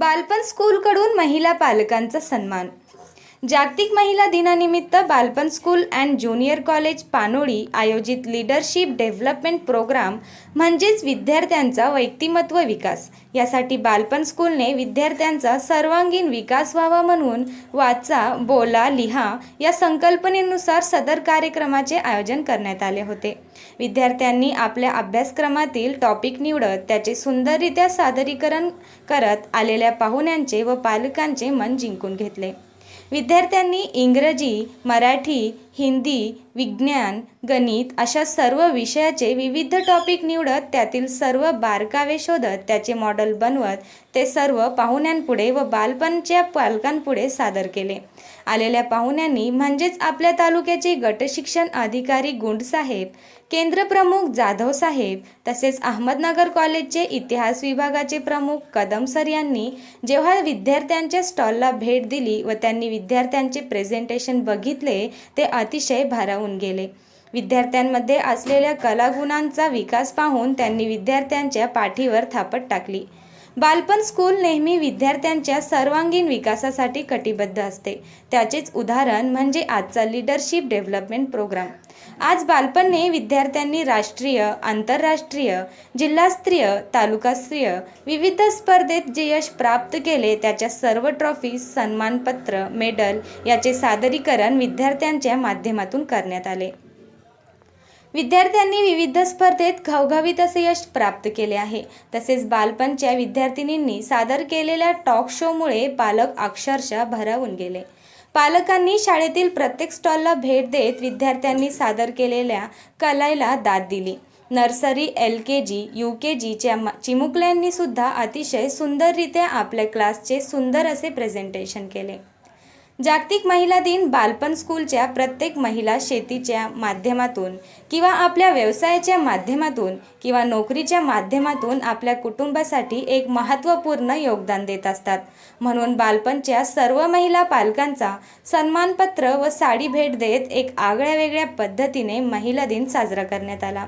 बालपण स्कूलकडून महिला पालकांचा सन्मान. जागतिक महिला दिनानिमित्त Balpan school and junior college Panoli आयोजित लीडरशिप डेव्हलपमेंट प्रोग्राम म्हणजेच विद्यार्थ्यांचा व्यक्तिमत्व विकास. यासाठी बालपण स्कूलने विद्यार्थ्यांचा सर्वांगीण विकास व्हावा म्हणून वाचा बोला लिहा या संकल्पनेनुसार सदर कार्यक्रमाचे आयोजन करण्यात आले होते. विद्यार्थ्यांनी आपल्या अभ्यासक्रमातील टॉपिक निवडत त्याचे सुंदररित्या सादरीकरण करत आलेल्या पाहुण्यांचे व पालकांचे मन जिंकून घेतले. विद्यार्थ्यांनी इंग्रजी मराठी हिंदी विज्ञान गणित अशा सर्व विषयाचे विविध टॉपिक निवडत त्यातील सर्व बारकावे शोधत त्याचे मॉडेल बनवत ते सर्व पाहुण्यांपुढे व बालपणच्या पालकांपुढे सादर केले. आलेल्या पाहुण्यांनी म्हणजेच आपल्या तालुक्याचे गटशिक्षण अधिकारी गुंडसाहेब केंद्रप्रमुख जाधव साहेब तसेच अहमदनगर कॉलेजचे इतिहास विभागाचे प्रमुख कदम सर यांनी जेव्हा विद्यार्थ्यांच्या स्टॉलला भेट दिली व त्यांनी विद्यार्थ्यांचे प्रेझेंटेशन बघितले ते अतिशय भारावून गेले. विद्यार्थ्यांमध्ये असलेल्या कलागुणांचा विकास पाहून त्यांनी विद्यार्थ्यांच्या पाठीवर थापट टाकली. बालपण स्कूल नेहमी विद्यार्थ्यांच्या सर्वांगीण विकासासाठी कटिबद्ध असते. त्याचेच उदाहरण म्हणजे आजचा लीडरशिप डेव्हलपमेंट प्रोग्राम आज बालपणने विद्यार्थ्यांनी राष्ट्रीय आंतरराष्ट्रीय जिल्हास्तरीय तालुकास्तरीय विविध स्पर्धेत जे यश प्राप्त केले त्याच्या सर्व ट्रॉफी सन्मानपत्र मेडल याचे सादरीकरण विद्यार्थ्यांच्या माध्यमातून करण्यात आले. विद्यार्थ्यांनी विविध स्पर्धेत घवघवीत असे यश प्राप्त केले आहे. तसेच बालपणच्या विद्यार्थिनींनी सादर केलेल्या टॉक शोमुळे पालक अक्षरशः भरावून गेले. पालकांनी शाळेतील प्रत्येक स्टॉलला भेट देत विद्यार्थ्यांनी सादर केलेल्या कलाईला दाद दिली. Nursery L K G U K जीच्या चिमुकल्यांनी सुद्धा अतिशय सुंदररित्या आपल्या क्लासचे सुंदर असे प्रेझेंटेशन केले. जागतिक महिला दिन बालपण स्कूलच्या प्रत्येक महिला शेतीच्या माध्यमातून किंवा आपल्या व्यवसायाच्या माध्यमातून किंवा नोकरीच्या माध्यमातून आपल्या कुटुंबासाठी एक महत्त्वपूर्ण योगदान देत असतात. म्हणून बालपणच्या सर्व महिला पालकांचा सन्मानपत्र व साडी भेट देत एक आगळ्या वेगळ्या पद्धतीने महिला दिन साजरा करण्यात आला.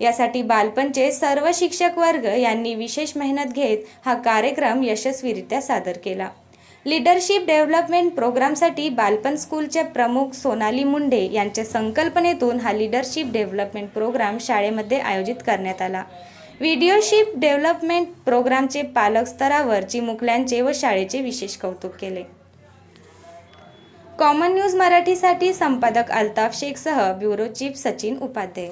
यासाठी बालपणचे सर्व शिक्षक वर्ग यांनी विशेष मेहनत घेत हा कार्यक्रम यशस्वीरित्या सादर केला. लीडरशिप डेव्हलपमेंट प्रोग्रामसाठी बालपण स्कूलचे प्रमुख सोनाली मुंडे यांच्या संकल्पनेतून हा लीडरशिप डेव्हलपमेंट प्रोग्राम शाळेमध्ये आयोजित करण्यात आला. व्हिडिओशिप डेव्हलपमेंट प्रोग्रामचे पालक स्तरावर चिमुकल्यांचे व शाळेचे विशेष कौतुक केले. कॉमन न्यूज मराठीसाठी संपादक अल्ताफ शेखसह ब्युरो चीफ सचिन उपाध्याय